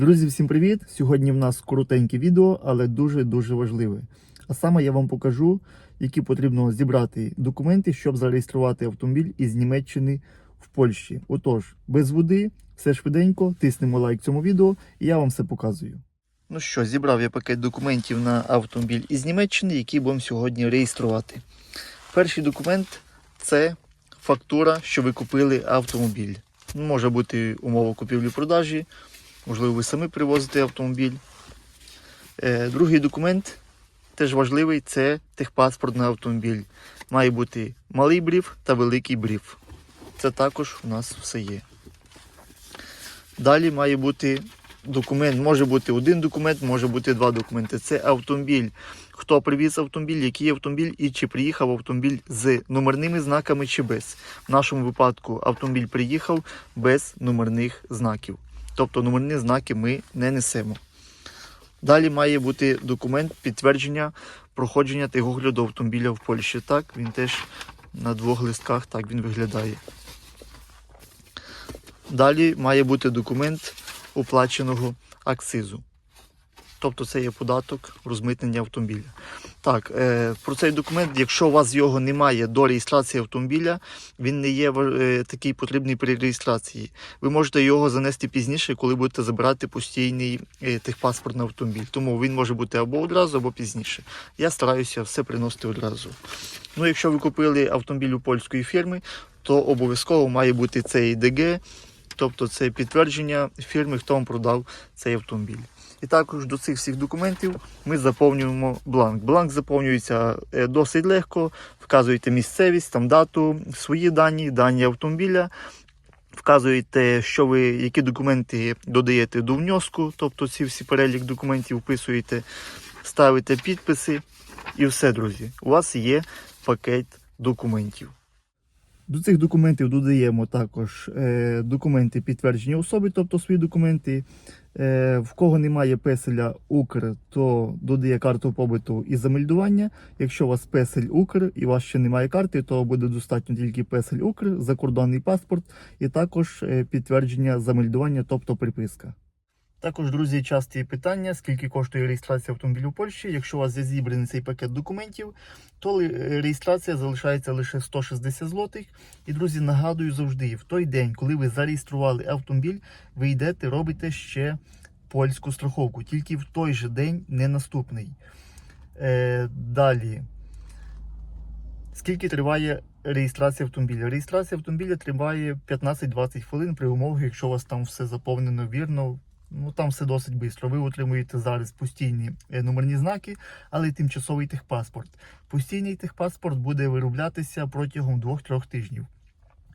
Друзі, всім привіт! Сьогодні в нас коротеньке відео, але дуже-дуже важливе. А саме я вам покажу, які потрібно зібрати документи, щоб зареєструвати автомобіль із Німеччини в Польщі. Отож, без води, все швиденько, тиснемо лайк цьому відео, і я вам все показую. Ну що, зібрав я пакет документів на автомобіль із Німеччини, який будемо сьогодні реєструвати. Перший документ це фактура, що ви купили автомобіль. Може бути умова купівлі-продажі, можливо, ви самі привозите автомобіль. Е, Другий документ теж важливий це техпаспорт на автомобіль. Має бути малий брів та великий брів. Це також у нас все є. Далі має бути документ, може бути один документ, може бути два документи. Це автомобіль. Хто привіз автомобіль, який автомобіль і чи приїхав автомобіль з номерними знаками чи без. В нашому випадку автомобіль приїхав без номерних знаків. Тобто номерні знаки ми не несемо. Далі має бути документ підтвердження проходження тихогляду автомобіля в Польщі. Так, він теж на двох листках так він виглядає. Далі має бути документ оплаченого акцизу. Тобто це є податок розмитнення автомобіля. Так, е, про цей документ, якщо у вас його немає до реєстрації автомобіля, він не є е, такий потрібний при реєстрації. Ви можете його занести пізніше, коли будете забирати постійний е, техпаспорт на автомобіль. Тому він може бути або одразу, або пізніше. Я стараюся все приносити одразу. Ну, якщо ви купили автомобіль у польської фірми, то обов'язково має бути цей ДГ, тобто це підтвердження фірми, хто вам продав цей автомобіль. І також до цих всіх документів ми заповнюємо бланк. Бланк заповнюється е, досить легко, вказуєте місцевість, там дату, свої дані, дані автомобіля. Вказуєте, що ви, які документи додаєте до внеску, тобто ці всі перелік документів вписуєте, ставите підписи і все, друзі. У вас є пакет документів. До цих документів додаємо також е, документи підтвердження особи, тобто свої документи. Е, в кого немає песеля Укр, то додає карту побиту і замельдування. Якщо у вас песель Укр і у вас ще немає карти, то буде достатньо тільки песель Укр, закордонний паспорт і також е, підтвердження замельдування, тобто приписка. Також, друзі, часті питання, скільки коштує реєстрація автомобілю в Польщі. Якщо у вас є зібраний цей пакет документів, то е, реєстрація залишається лише 160 злотих. І, друзі, нагадую завжди, в той день, коли ви зареєстрували автомобіль, ви йдете, робите ще польську страховку. Тільки в той же день, не наступний. Е, далі. Скільки триває реєстрація автомобіля? Реєстрація автомобіля триває 15-20 хвилин при умові, якщо у вас там все заповнено вірно. Ну там все досить швидко. Ви отримуєте зараз постійні е, номерні знаки, але й тимчасовий техпаспорт. Постійний техпаспорт буде вироблятися протягом 2-3 тижнів.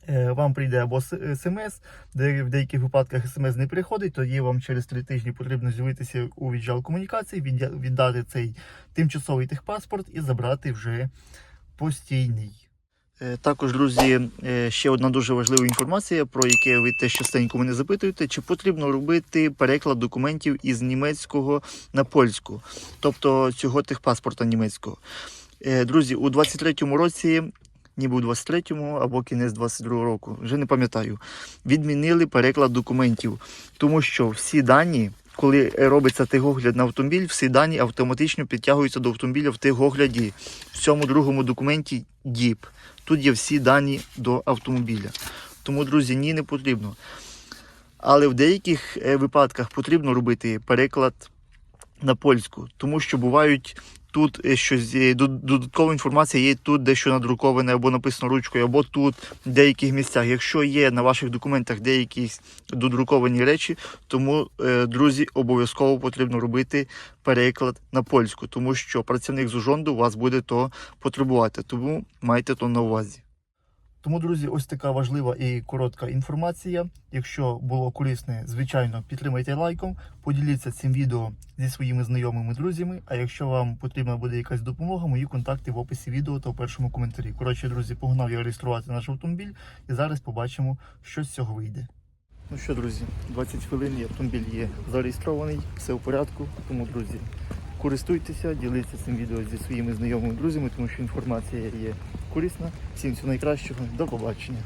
Е, Вам прийде або смс, де в деяких випадках смс не приходить, тоді вам через 3 тижні потрібно з'явитися у відділ комунікації, віддати цей тимчасовий техпаспорт і забрати вже постійний. Е, Також, друзі, е, ще одна дуже важлива інформація, про яке ви теж частенько мене запитуєте, чи потрібно робити переклад документів із німецького на польську, тобто цього техпаспорта німецького. Е, Друзі, у 23-му році, ніби у 23-му або кінець 22-го року, вже не пам'ятаю, відмінили переклад документів, тому що всі дані. Коли робиться тигогляд на автомобіль, всі дані автоматично підтягуються до автомобіля в тигогляді. В цьому другому документі ДІП. Тут є всі дані до автомобіля. Тому, друзі, ні, не потрібно. Але в деяких е, випадках потрібно робити переклад на польську, тому що бувають тут е, щось дод- додаткова інформація є тут дещо надруковане або написано ручкою, або тут в деяких місцях. Якщо є на ваших документах деякі додруковані речі, тому, е, друзі, обов'язково потрібно робити переклад на польську, тому що працівник з Ужонду вас буде то потребувати. Тому майте то на увазі. Тому, друзі, ось така важлива і коротка інформація. Якщо було корисне, звичайно, підтримайте лайком, поділіться цим відео зі своїми знайомими друзями. А якщо вам потрібна буде якась допомога, мої контакти в описі відео та в першому коментарі. Коротше, друзі, погнав я реєструвати наш автомобіль і зараз побачимо, що з цього вийде. Ну що, друзі, 20 хвилин і автомобіль є зареєстрований, все в порядку. Тому, друзі, користуйтеся, діліться цим відео зі своїми знайомими друзями, тому що інформація є корисна. Всім всього найкращого, до побачення.